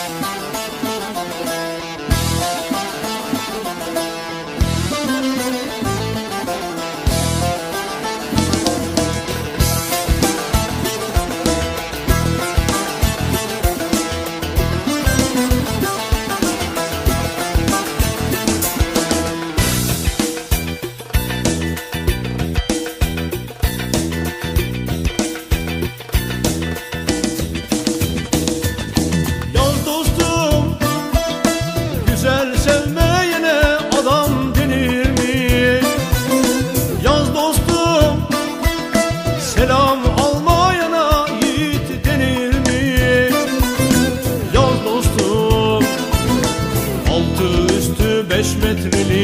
Yaz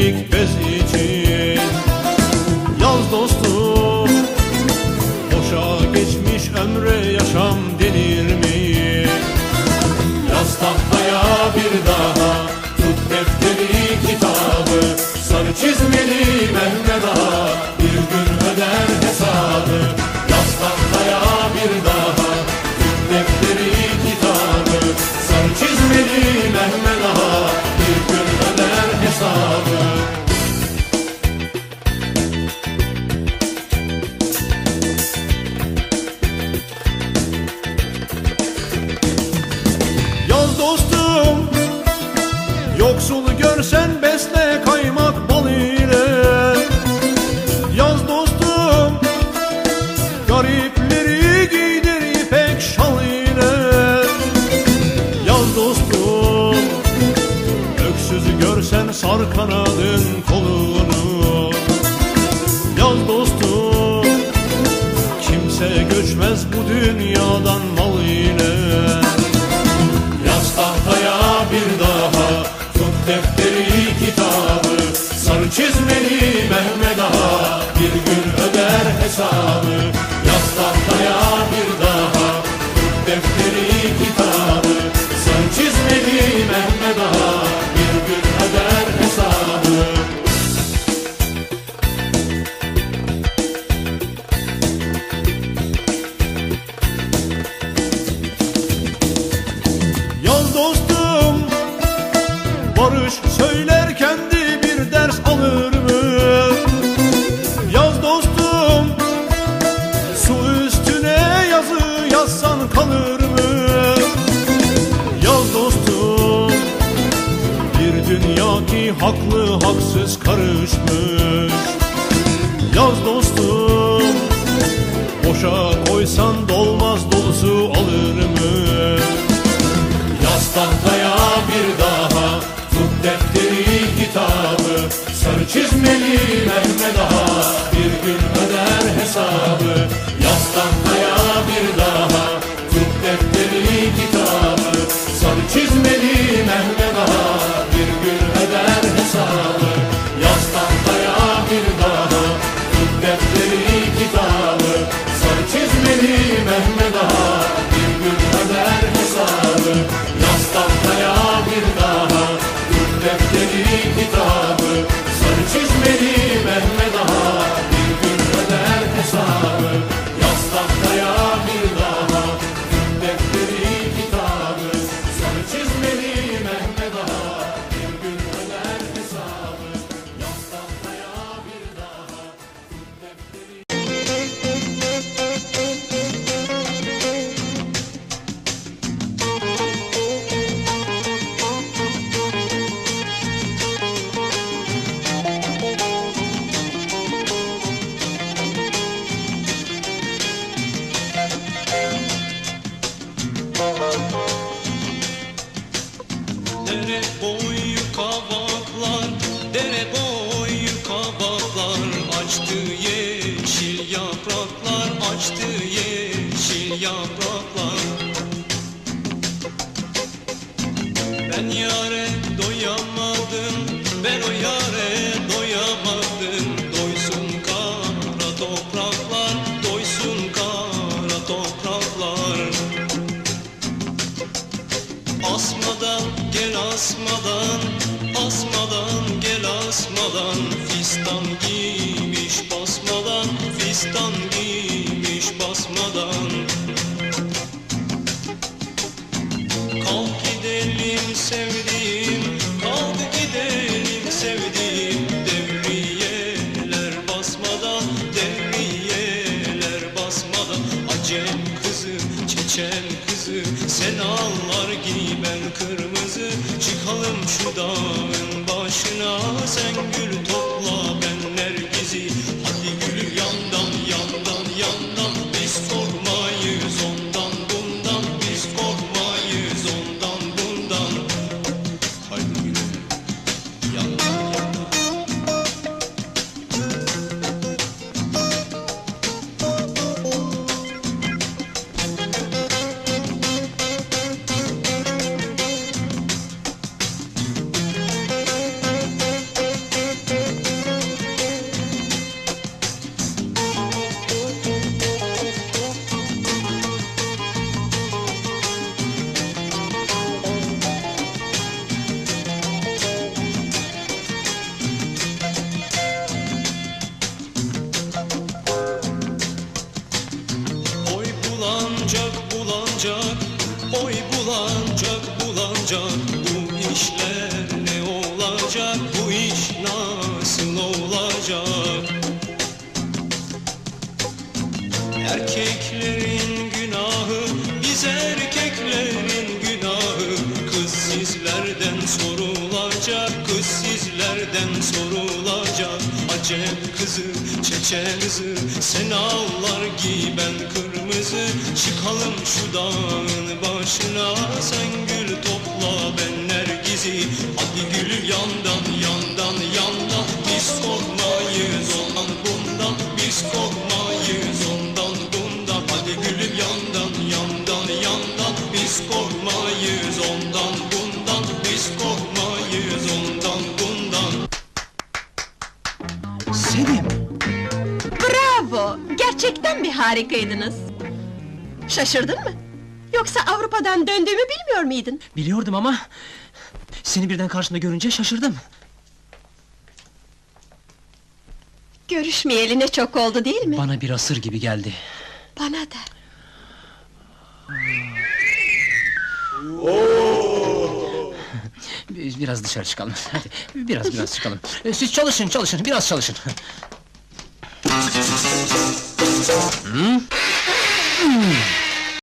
metrelik bez için. Yaz dostum Boşa geçmiş ömre yaşam denir mi? Yaz tahtaya bir daha Tut defteri kitabı. Sarı çizmeli Mehmet Ağa Bir gün öder hesabı. Yaz tahtaya bir daha Tut defteri görsen besle kaymak bal ile. Yaz dostum Garipleri giydir ipek şal ile. Yaz dostum Öksüzü görsen sar kanadın kolunu. Yaz dostum Kimse göçmez bu dünyadan mal ile defteri kitabı. Sarı çizmeli Mehmet Ağa Bir gün öder hesabı Çizmeli Mehmet Ağa Bir gün öder hesabı. Yaz tahtaya bir daha Tut defteri kitabı. Sarı çizmeli Mehmet Ağa Bir gün öder hesabı. Yaz tahtaya bir daha Tut defteri kitabı. Sarı çizmeli Mehmet Ağa Bir gün öder hesabı. Yaz tahtaya bir daha Tut defteri kitabı do you? Sen gül topla ben nergizi. Hadi gül yandan yandan yandan. Biz korkmayız ondan bundan. Biz korkmayız ondan bundan. Haydi gülüm yandan sorulacak Kız sizlerden sorulacak. Acem kızı, çeçen kızı Sen ağlar giy ben kırmızı. Çıkalım şu dağın başına Sen gül topla ben nergizi. Hadi gül yandan yandan yandan Biz korkmayız ondan bundan. Biz korkmayız ondan bundan. Hadi gülüm yandan yandan yandan Biz korkmayız ondan bundan harikaydınız. Şaşırdın mı? Yoksa Avrupa'dan döndüğümü bilmiyor muydun? biliyordum ama... ...seni birden karşımda görünce şaşırdım. Görüşmeyeli ne çok oldu değil mi? Bana bir asır gibi geldi. Bana da. Biraz dışarı çıkalım. Hadi, biraz biraz çıkalım. Siz çalışın, çalışın, biraz çalışın.